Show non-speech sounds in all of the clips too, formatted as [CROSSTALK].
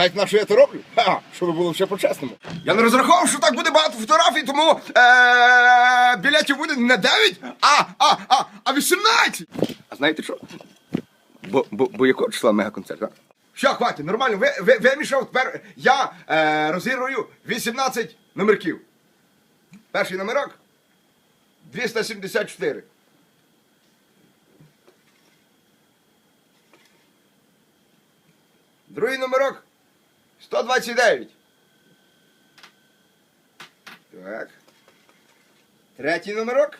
Знаєте, на що я це роблю? Ха, щоб було все по-чесному. Я не розраховував, що так буде багато фотографій, тому е- білетів буде не 9, а, а, а, а 18. А знаєте що? Бо, бо, бо якого числа мегаконцерт, а? Що, хватить, нормально, ви, ви, вимішав, тепер я е, розіграю 18 номерків. Перший номерок 274. Другий номерок 129. Так. Третій номерок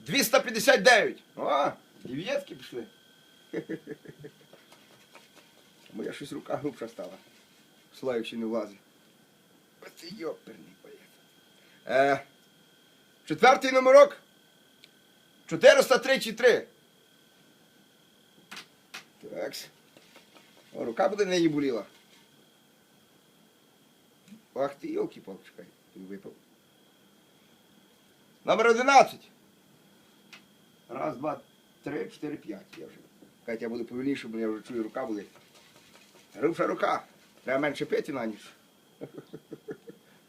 259. О, дев'ятки пішли. [LAUGHS] Моя щось рука грубша стала. Славичі не влазить. Оце йоперний поїзд. Е, четвертий номерок 433. Так. Рука буде неї боліла. Ах ти, йолки палки чекай, ти випав. Номер 11. Раз, два, три, чотири, п'ять. Я вже. Катя, я буду повільніше, бо я вже чую, рука болить. Грубша рука. Треба менше пити на ніч. [LAUGHS]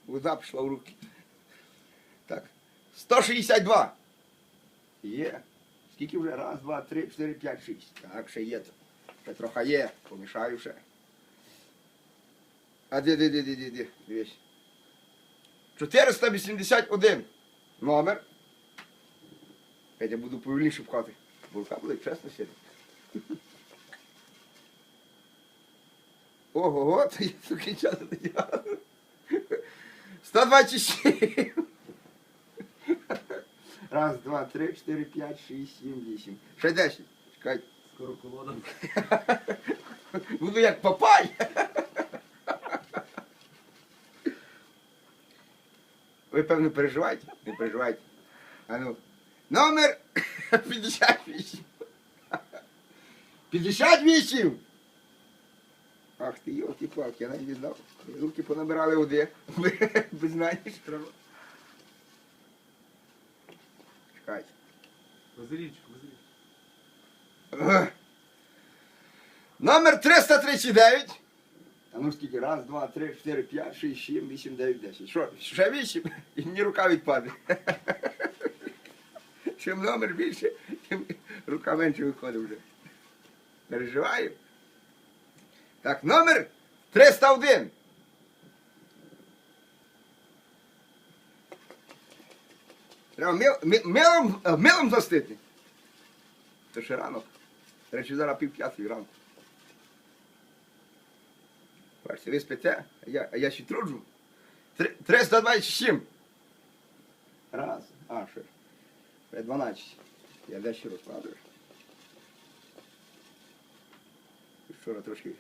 Вода пішла в руки. Так. 162. Є. Скільки вже? Раз, два, три, чотири, п'ять, шість. Так, ще є. Ще трохи є. Помішаю ще. А де, де, де, де, де? Дивись. 481 номер. Хай я буду повільніше пхати. Бо рука буде чесно сидіти. Ого, то я такий час не діяв. 127. Раз, два, три, чотири, п'ять, шість, сім, вісім. Ще десять. Чекай. Скоро колода. [LAUGHS] Буду як папай. Ви певно переживаєте? Не переживайте. А ну. Номер [LAUGHS] 58. 58! Ах ти, йолки палки я навіть не знав. Руки понабирали води. Ви знаєте, що треба. Чекайте. Ага. Номер 339. А ну скільки? Раз, два, три, чотири, п'ять, шість, сім, вісім, дев'ять, десять. Що, ще вісім? І мені рука відпаде. Чим номер більше, тим рука менше виходить вже. Переживаю. Так, номер 301. Треба мил, ми- милом, е, милом застити. Це ще ранок. Речі, зараз пів п'ятої ранку. Бачите, ви спите, а я, а я ще труджу. 327. Раз. А. Ще 12. Я дещо розкладую. Вчора трошки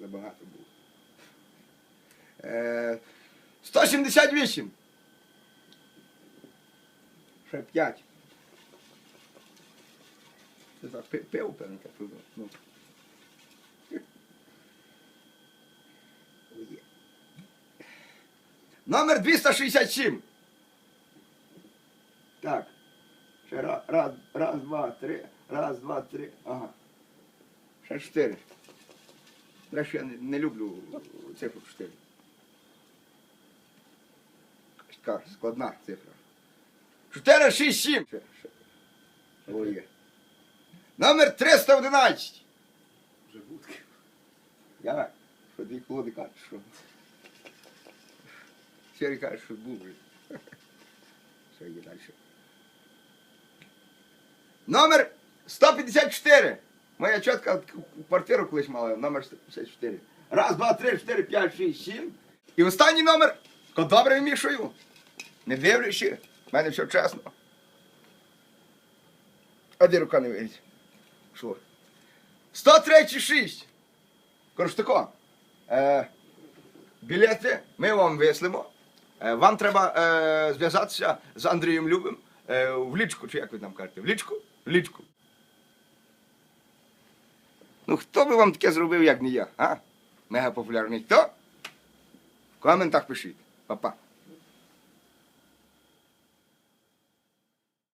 забагато було. Е, 178. Ще 5. Це пиво, певно, так пиво. Ну. Номер 267. Так. Ще раз, раз, раз, два, три. Раз, два, три. Ага. Ще чотири. Речі, я не, не люблю цифру 4. Така складна цифра. 4, 6, 7. Ще, ще. О, є. Номер 311. Вже будки. Я що дві колоди кажуть, що. Сірі кажуть, що був. Що є далі? Номер 154. Моя чітка квартиру колись мала, номер 154. Раз, два, три, чотири, п'ять, шість, сім. І останній номер, ко добре вмішую. Не дивлячи, в мене все чесно. А де рука не вийде? Що? 103 6. Коротше тако. Е, білети ми вам вислимо. Е, вам треба е, зв'язатися з Андрієм Любим е, в лічку, чи як ви там кажете? В лічку? В лічку. Ну хто би вам таке зробив, як не я? А? Мега популярний. Хто? В коментах пишіть. Па-па.